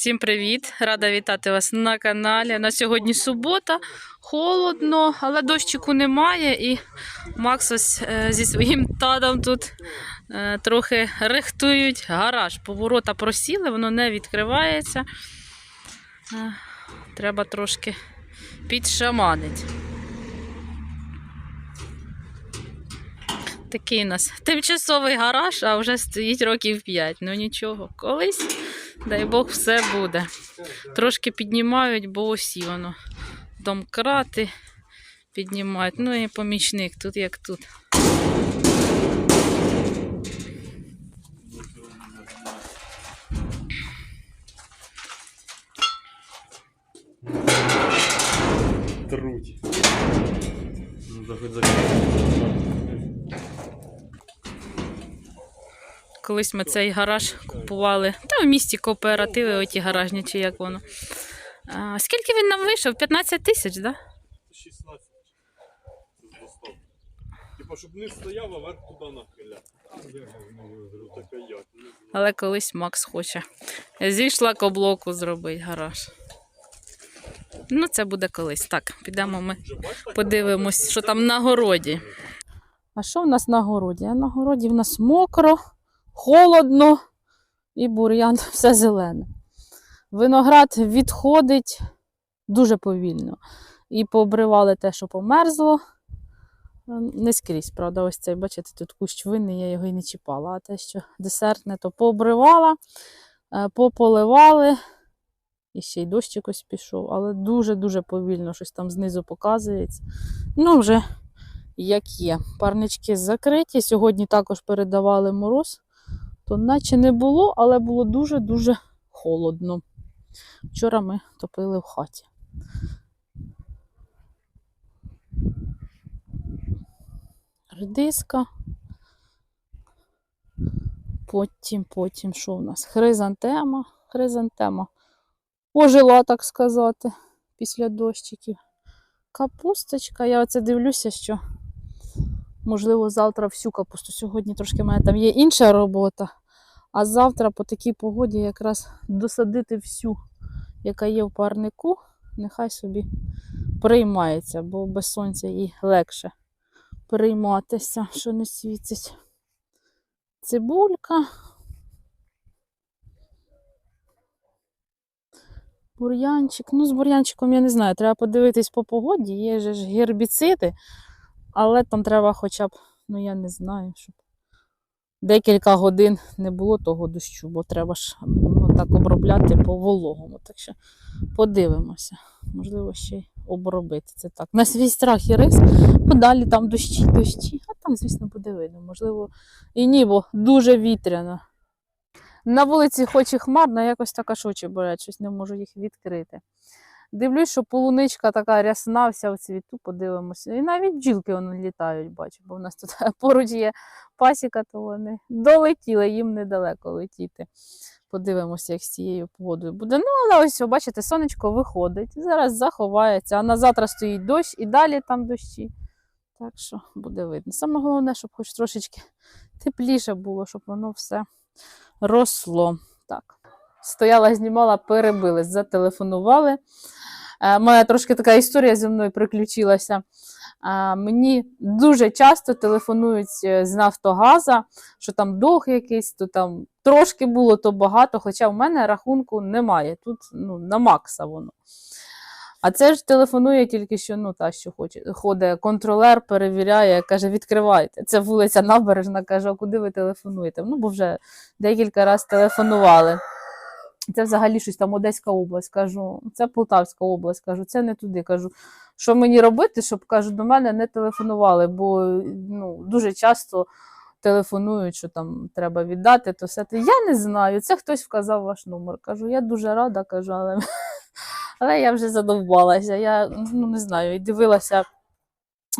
Всім привіт! Рада вітати вас на каналі. На сьогодні субота, холодно, але дощику немає. І Макс ось е, зі своїм тадом тут е, трохи рихтують гараж. Поворота просіли, воно не відкривається. Е, Треба трошки підшаманити. Такий у нас тимчасовий гараж, а вже стоїть років 5. Ну нічого, колись, дай Бог, все буде. Трошки піднімають, бо осі воно. Домкрати піднімають. Ну і помічник тут як тут. Труть. Ну, да хоть Колись ми цей гараж купували. Та в місті кооперативи, оті гаражні, чи як воно. А, скільки він нам вийшов? 15 тисяч, так? Да? 16. Типа, щоб не стояв, а верх туди нахиляв. Але колись Макс хоче зі шлакоблоку зробити гараж. Ну, це буде колись. Так, підемо ми подивимось, що там на городі. А що в нас на городі? А на городі в нас мокро, холодно і бур'ян все зелене. Виноград відходить дуже повільно. І пообривали те, що померзло. Е, Не скрізь, правда, ось цей, бачите, тут кущ винний, я його і не чіпала. А те, що десертне, то пообривала, е, пополивали. І ще й дощик ось пішов, але дуже-дуже повільно щось там знизу показується. Ну, вже як є. Парнички закриті. Сьогодні також передавали мороз, то наче не було, але було дуже-дуже холодно. Вчора ми топили в хаті. Редиска. Потім, потім, що в нас? Хризантема. Хризантема ожила, так сказати, після дощиків. Капусточка. Я оце дивлюся, що можливо завтра всю капусту. Сьогодні трошки в мене там є інша робота. А завтра по такій погоді якраз досадити всю, яка є в парнику, нехай собі приймається, бо без сонця їй легше прийматися, що не світить. Цибулька, Бур'янчик. Ну, з бур'янчиком я не знаю. Треба подивитись по погоді. Є ж гербіциди, але там треба хоча б, ну я не знаю, щоб декілька годин не було того дощу, бо треба ж ну, так обробляти по вологому. Так що подивимося. Можливо, ще й обробити. Це так. На свій страх і риск. Подалі там дощі, дощі. А там, звісно, буде видно. Можливо, і ні, бо дуже вітряно. На вулиці хоч і хмарно, якось так аж очі болять, щось не можу їх відкрити. Дивлюсь, що полуничка така рясна, вся в цвіту, подивимося. І навіть бджілки вони літають, бачу, бо в нас тут поруч є пасіка, то вони долетіли, їм недалеко летіти. Подивимося, як з цією погодою буде. Ну, але ось, бачите, сонечко виходить, зараз заховається, а на завтра стоїть дощ і далі там дощі. Так що буде видно. Саме головне, щоб хоч трошечки тепліше було, щоб воно все росло. Так. Стояла, знімала, перебились, зателефонували. Е, Моя трошки така історія зі мною приключилася. Е, Мені дуже часто телефонують е, з Нафтогаза, що там долг якийсь, то там трошки було, то багато, хоча в мене рахунку немає. Тут ну, на Макса воно. А це ж телефонує тільки що, ну, та, що хоче. Ходить контролер, перевіряє, каже, відкривайте. Це вулиця Набережна, каже, а куди ви телефонуєте? Ну, бо вже декілька разів телефонували. Це взагалі щось там Одеська область. Кажу, це Полтавська область. Кажу, це не туди. Кажу, що мені робити, щоб кажу, до мене не телефонували, бо ну, дуже часто телефонують, що там треба віддати, то все. Я не знаю. Це хтось вказав ваш номер. Кажу, я дуже рада, кажу, але, але я вже задовбалася. Я ну, не знаю, і дивилася,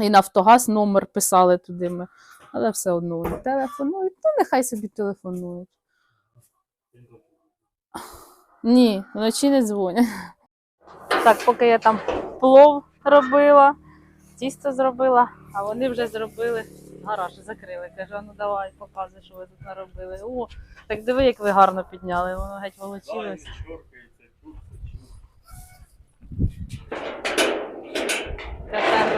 і Нафтогаз номер писали туди. Ми. Але все одно телефонують, ну нехай собі телефонують. Ні, вночі не дзвонять. Так, поки я там плов робила, тісто зробила, а вони вже зробили гараж, закрили. Кажу, «А ну давай, показуй, що ви тут наробили. О, так диви, як ви гарно підняли, воно геть волочилось.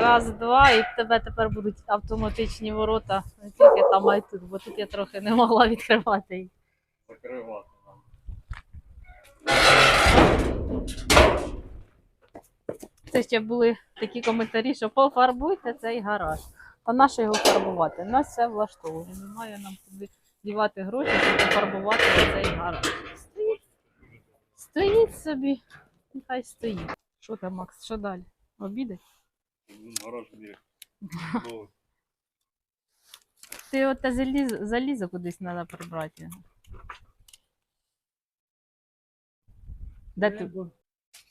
Раз, два, і в тебе тепер будуть автоматичні ворота, не тільки там, а й тут, бо тут я трохи не могла відкривати їх. Закривати. Це ще були такі коментарі, що пофарбуйте цей гараж. Та нащо його фарбувати? Нас все влаштовує. Немає нам куди дівати гроші, щоб пофарбувати цей гараж. Стоїть, стоїть собі, нехай стоїть. Що там, Макс? Що далі? Обідать? Гараж є. Ти от те залізо, залізо кудись треба прибрати. Де ти?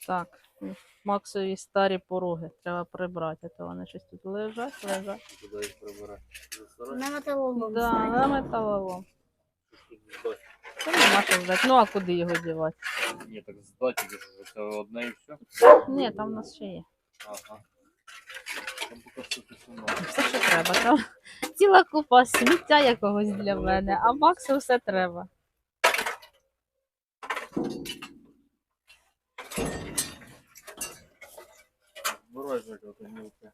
Так, Максові старі пороги треба прибрати, а то вони щось тут лежать, лежать. Туди їх прибирати. На металолом. Да, на металолом. Тут здати. Та нема що здати. Ну а куди його дівати? Ні, так здати, це одне і все. Ні, там у нас ще є. Ага. Там поки що ти сумно. Все, що треба. Там ціла купа сміття якогось для мене, а Максу все треба. Мілке.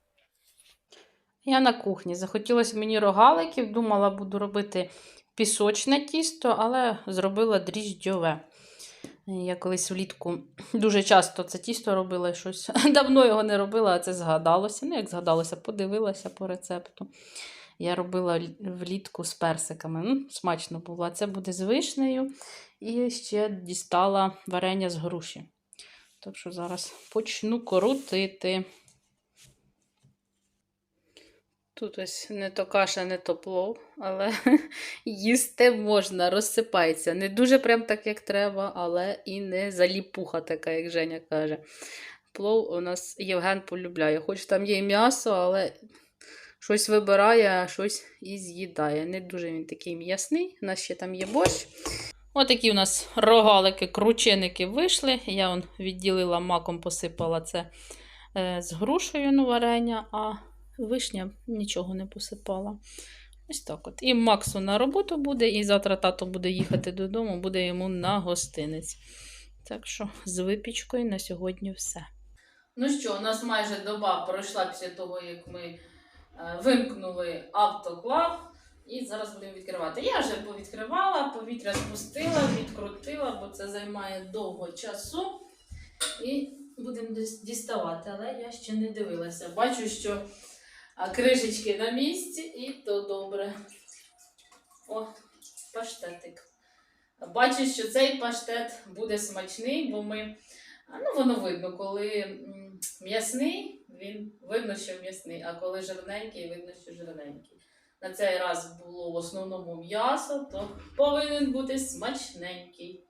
Я на кухні. Захотілося мені рогаликів, думала, буду робити пісочне тісто, але зробила дріждьове. Я колись влітку дуже часто це тісто робила щось. Давно його не робила, а це згадалося. Ну, як згадалося, подивилася по рецепту. Я робила влітку з персиками. М, смачно було. А це буде з вишнею. І ще дістала варення з груші. Так що зараз почну крутити. Тут ось не то каша, не то плов, але їсти можна, розсипається. Не дуже прям так, як треба, але і не заліпуха така, як Женя каже. Плов у нас Євген полюбляє. Хоч там є і м'ясо, але щось вибирає, а щось і з'їдає. Не дуже він такий м'ясний. У нас ще там є борщ. Отакі у нас рогалики, крученики вийшли. Я он відділила маком, посипала це е, з грушею ну, варення, а вишня нічого не посипала. Ось так от. І Максу на роботу буде, і завтра тато буде їхати додому, буде йому на гостинець. Так що з випічкою на сьогодні все. Ну що, у нас майже доба пройшла після того, як ми е, вимкнули автоклав. І зараз будемо відкривати. Я вже повідкривала, повітря спустила, відкрутила, бо це займає довго часу. І будемо діставати, але я ще не дивилася. Бачу, що а, кришечки на місці, і то добре. О, паштетик. Бачу, що цей паштет буде смачний, бо ми. Ну, воно видно, коли м'ясний, він видно, що м'ясний, а коли жирненький, видно, що жирненький. На цей раз було в основному м'ясо, то повинен бути смачненький,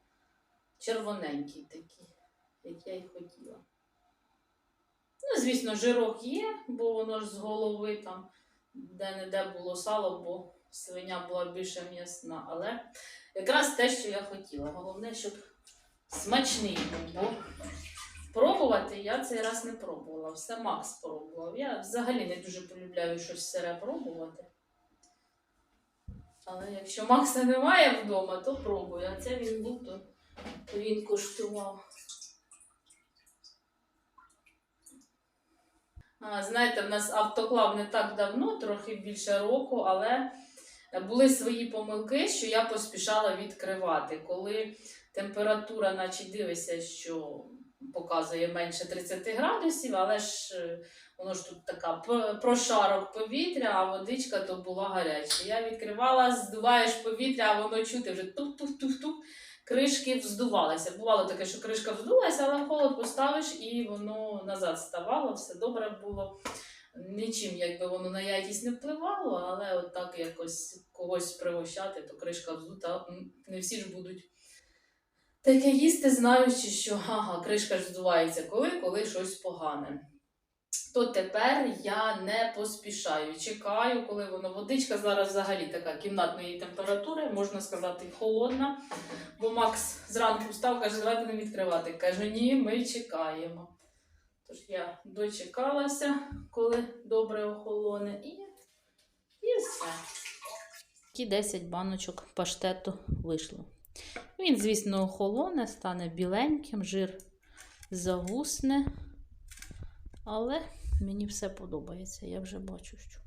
червоненький такий, як я й хотіла. Ну, звісно, жирок є, бо воно ж з голови там де-не-де було сало, бо свиня була більше м'ясна. Але якраз те, що я хотіла. Головне, щоб смачний був. Бо пробувати я цей раз не пробувала. Все Макс пробував. Я взагалі не дуже полюбляю щось сире пробувати. Але якщо Макса немає вдома, то пробую. А це він був, то він коштував. Знаєте, в нас автоклав не так давно, трохи більше року, але були свої помилки, що я поспішала відкривати. Коли температура, наче дивишся, що показує менше 30 градусів, але ж е, воно ж тут така прошарок повітря, а водичка то була гаряча. Я відкривала, здуваєш повітря, а воно чути вже тук-тук-тук-тук. Кришки вздувалися. Бувало таке, що кришка вздулася, але в холод поставиш і воно назад ставало, все добре було. Нічим, якби воно на якість не впливало, але от так якось когось пригощати, то кришка вздута. Не всі ж будуть таке їсти, знаючи, що ага, кришка ж здувається коли, коли щось погане. То тепер я не поспішаю. Чекаю, коли воно водичка зараз взагалі така кімнатної температури, можна сказати, холодна. Бо Макс зранку встав, каже, давай будемо відкривати. Кажу, ні, ми чекаємо. Тож я дочекалася, коли добре охолоне, і, і все. Ті 10 баночок паштету вийшло. Він, звісно, охолоне, стане біленьким, жир загусне. Але мені все подобається. Я вже бачу, що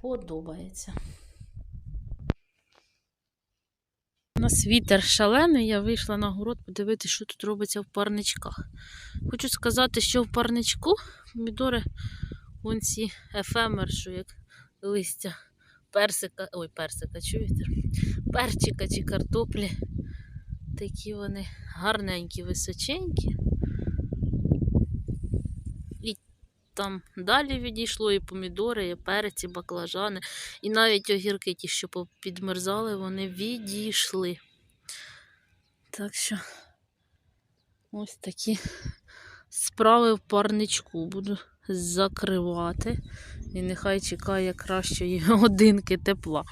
подобається. У нас вітер шалений, я вийшла на город подивитися, що тут робиться в парничках. Хочу сказати, що в парничку помідори вон ці ефемер, що як листя персика, ой, персика, чуєте? Перчика чи картоплі. Такі вони гарненькі, височенькі. І там далі відійшло і помідори, і перець, і баклажани, і навіть огірки, ті, що підмерзали, вони відійшли. Так що ось такі справи в парничку буду закривати. І нехай чекає кращої годинки тепла.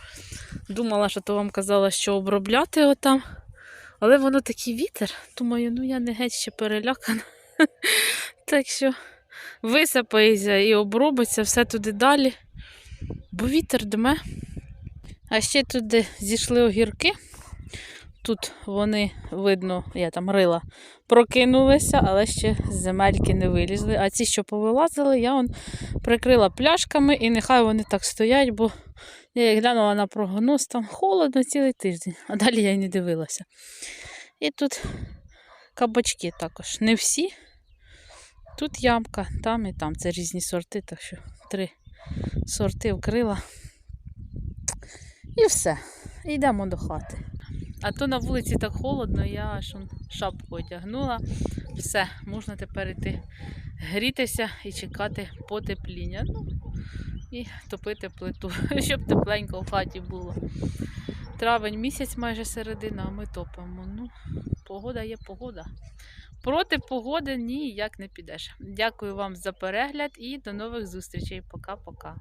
Думала, що то вам казала, що обробляти отам. Але воно такий вітер. Думаю, ну я не геть ще перелякана. Так що висипається і обробиться все туди далі. Бо вітер дме. А ще туди зійшли огірки. Тут вони, видно, я там рила, прокинулися, але ще з земельки не вилізли. А ці, що повилазили, я он прикрила пляшками і нехай вони так стоять, бо я як глянула на прогноз, там холодно цілий тиждень, а далі я й не дивилася. І тут кабачки також. Не всі. Тут ямка, там і там. Це різні сорти, так що три сорти вкрила. І все. Йдемо до хати. А то на вулиці так холодно, я аж шапку одягнула. Все, можна тепер йти грітися і чекати потепління. Ну, і топити плиту, щоб тепленько в хаті було. Травень місяць майже середина, а ми топимо. Ну, погода є погода. Проти погоди ніяк не підеш. Дякую вам за перегляд і до нових зустрічей. Пока-пока.